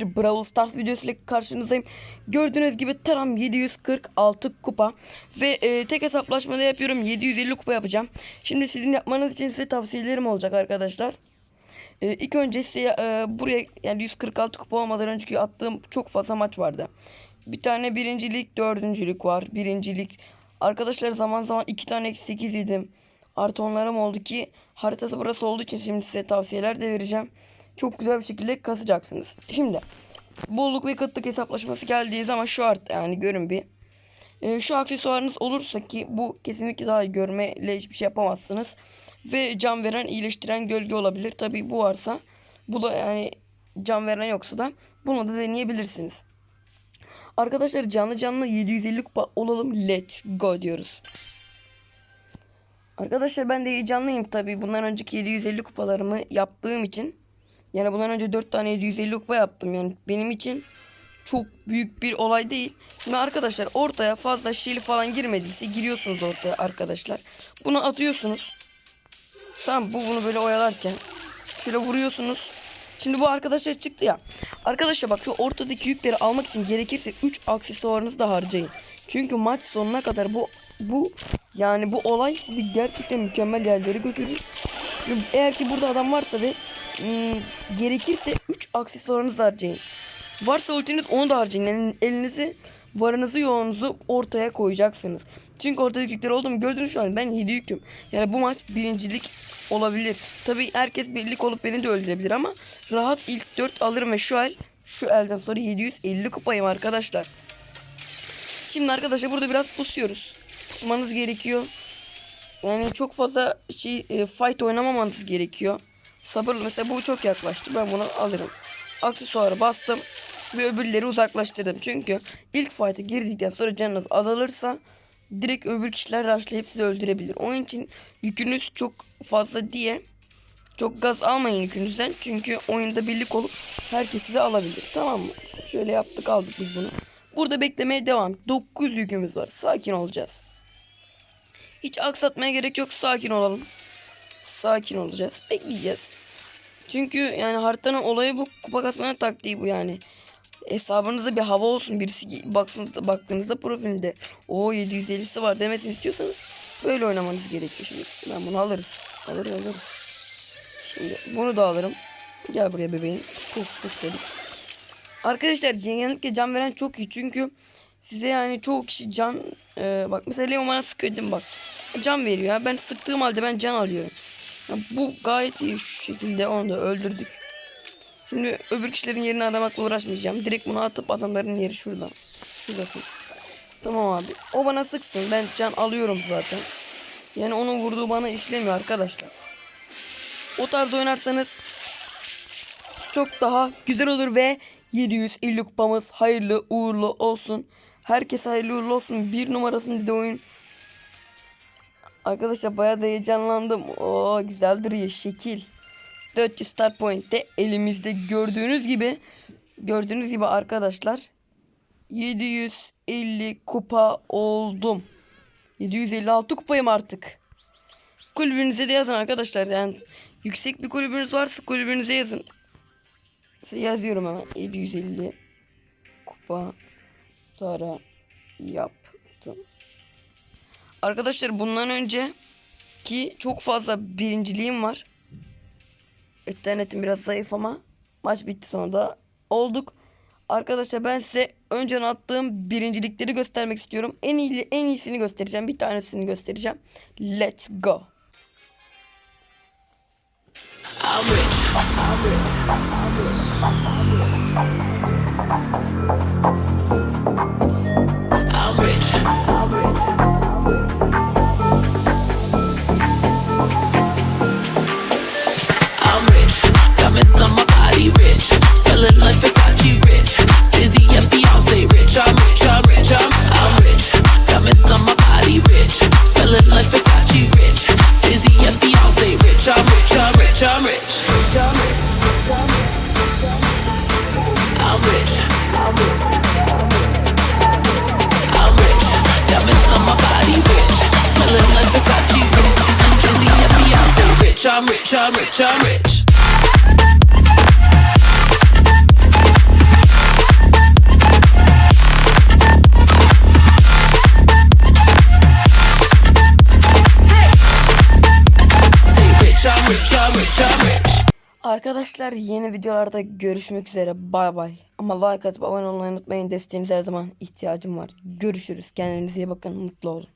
bir Brawl Stars videosuyla karşınızdayım. Gördüğünüz gibi Taram 746 kupa ve e, tek hesaplaşmada yapıyorum 750 kupa yapacağım. Şimdi sizin yapmanız için size tavsiyelerim olacak arkadaşlar. E, ilk önce size e, buraya yani 146 kupa olmadan önceki attığım çok fazla maç vardı. Bir tane birincilik, dördüncülük var. Birincilik. Arkadaşlar zaman zaman iki tane eksi 8 yedim. Artı onlarım oldu ki haritası burası olduğu için şimdi size tavsiyeler de vereceğim. Çok güzel bir şekilde kasacaksınız. Şimdi bolluk ve kıtlık hesaplaşması geldiği zaman şu art yani görün bir. Ee, şu aksesuarınız olursa ki bu kesinlikle daha iyi görmeyle hiçbir şey yapamazsınız. Ve can veren iyileştiren gölge olabilir. Tabi bu varsa bu da yani can veren yoksa da bunu da deneyebilirsiniz. Arkadaşlar canlı canlı 750 kupa olalım let's go diyoruz. Arkadaşlar ben de heyecanlıyım tabi bundan önceki 750 kupalarımı yaptığım için. Yani bundan önce 4 tane 750 kupa yaptım yani benim için çok büyük bir olay değil. Şimdi arkadaşlar ortaya fazla şil falan girmediyse giriyorsunuz ortaya arkadaşlar. Bunu atıyorsunuz. Tamam bu bunu böyle oyalarken şöyle vuruyorsunuz. Şimdi bu arkadaşlar çıktı ya. Arkadaşlar bak şu ortadaki yükleri almak için gerekirse 3 aksesuarınızı da harcayın. Çünkü maç sonuna kadar bu bu yani bu olay sizi gerçekten mükemmel yerlere götürür. Şimdi eğer ki burada adam varsa ve ım, gerekirse 3 aksesuarınızı harcayın. Varsa ultiniz onu da harcayın. Yani elinizi varınızı yoğununuzu ortaya koyacaksınız. Çünkü ortadaki yükler oldu mu gördünüz şu an ben 7 yüküm. Yani bu maç birincilik olabilir. Tabi herkes birlik olup beni de öldürebilir ama rahat ilk 4 alırım ve şu el şu elden sonra 750 kupayım arkadaşlar. Şimdi arkadaşlar burada biraz pusuyoruz. Pusmanız gerekiyor. Yani çok fazla şey e, fight oynamamanız gerekiyor. Sabırlı mesela bu çok yaklaştı. Ben bunu alırım. Aksesuarı bastım ve öbürleri uzaklaştırdım. Çünkü ilk fight'a girdikten sonra canınız azalırsa direkt öbür kişiler rushlayıp sizi öldürebilir. Onun için yükünüz çok fazla diye çok gaz almayın yükünüzden. Çünkü oyunda birlik olup herkes sizi alabilir. Tamam mı? Şöyle yaptık aldık biz bunu. Burada beklemeye devam. 9 yükümüz var. Sakin olacağız. Hiç aksatmaya gerek yok. Sakin olalım. Sakin olacağız. Bekleyeceğiz. Çünkü yani haritanın olayı bu. Kupa kasmanın taktiği bu yani. Hesabınızda bir hava olsun. Birisi baksın, baktığınızda profilinde o 750'si var demesini istiyorsanız böyle oynamanız gerekiyor. Şimdi ben bunu alırız. Alırız alırız. Şimdi bunu da alırım. Gel buraya bebeğim. Puf puf dedik. Arkadaşlar genellikle can veren çok iyi çünkü size yani çoğu kişi can e, bak mesela Leon bana sıkıyordum bak can veriyor ya ben sıktığım halde ben can alıyorum. Bu gayet iyi şu şekilde onu da öldürdük. Şimdi öbür kişilerin yerini aramakla uğraşmayacağım. Direkt bunu atıp adamların yeri şurada. Şuradasın. Tamam abi. O bana sıksın. Ben can alıyorum zaten. Yani onun vurduğu bana işlemiyor arkadaşlar. O tarz oynarsanız çok daha güzel olur ve 750 kupamız hayırlı uğurlu olsun. Herkes hayırlı uğurlu olsun. Bir numarasını de oyun. Arkadaşlar bayağı da heyecanlandım. Oo güzel duruyor şekil. 400 start point'te elimizde gördüğünüz gibi gördüğünüz gibi arkadaşlar 750 kupa oldum. 756 kupayım artık. Kulübünüze de yazın arkadaşlar. Yani yüksek bir kulübünüz varsa kulübünüze yazın. Mesela yazıyorum hemen 750 kupa tara yaptım. Arkadaşlar bundan önce ki çok fazla birinciliğim var. İnternetim biraz zayıf ama maç bitti sonunda olduk. Arkadaşlar ben size önceden attığım birincilikleri göstermek istiyorum. En iyi en iyisini göstereceğim. Bir tanesini göstereceğim. Let's go. I'm I'm rich. I'm rich. I'm rich. Arkadaşlar yeni videolarda görüşmek üzere. Bay bay. Ama like atıp abone olmayı unutmayın. Desteğinize her zaman ihtiyacım var. Görüşürüz. Kendinize iyi bakın. Mutlu olun.